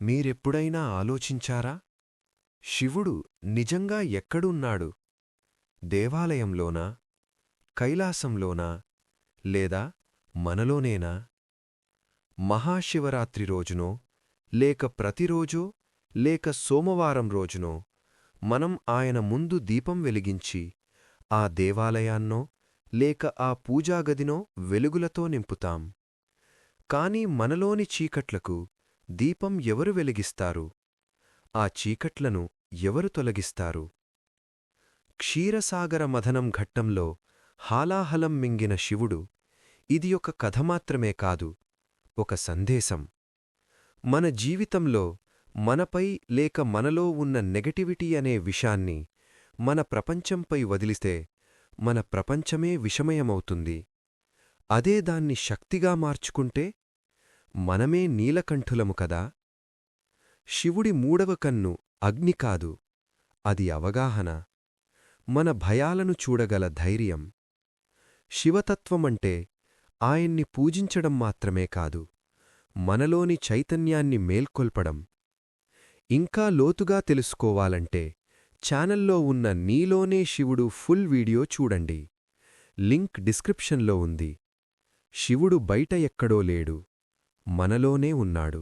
మీరెప్పుడైనా ఆలోచించారా? శివుడు నిజంగా ఎక్కడున్నాడు? దేవాలయంలోనా? కైలాసంలోనా? లేదా మనలోనేనా? మహాశివరాత్రి రోజునో లేక ప్రతిరోజో లేక సోమవారం రోజునో మనం ఆయన ముందు దీపం వెలిగించి ఆ దేవాలయాన్నో లేక ఆ పూజాగదినో వెలుగులతో నింపుతాం. కాని మనలోని చీకట్లకు దీపం ఎవరు వెలిగిస్తారు? ఆ చీకట్లను ఎవరు తొలగిస్తారు? క్షీరసాగర మథనం ఘట్టంలో హాలాహలం మింగిన శివుడు ఇది ఒక కథ మాత్రమే కాదు ఒక సందేశం. మన జీవితంలో మనపై లేక మనలో ఉన్న నెగటివిటీ అనే విషాన్ని మన ప్రపంచంపై వదిలిస్తే మన ప్రపంచమే విషమయమవుతుంది. అదే దాన్ని శక్తిగా మార్చుకుంటే మనమే నీలకంఠులము కదా? శివుడి మూడవ కన్ను అగ్ని కాదు అది అవగాహన. మన భయాలను చూడగల ధైర్యం. శివతత్వమంటే ఆయన్ని పూజించడం మాత్రమే కాదు మనలోని చైతన్యాన్ని మేల్కొల్పడం. ఇంకా లోతుగా తెలుసుకోవాలంటే ఛానల్లో ఉన్న నీలోనే శివుడు ఫుల్ వీడియో చూడండి. లింక్ డిస్క్రిప్షన్లో ఉంది. శివుడు బయట ఎక్కడో లేడు. మనలోనే ఉన్నాడు.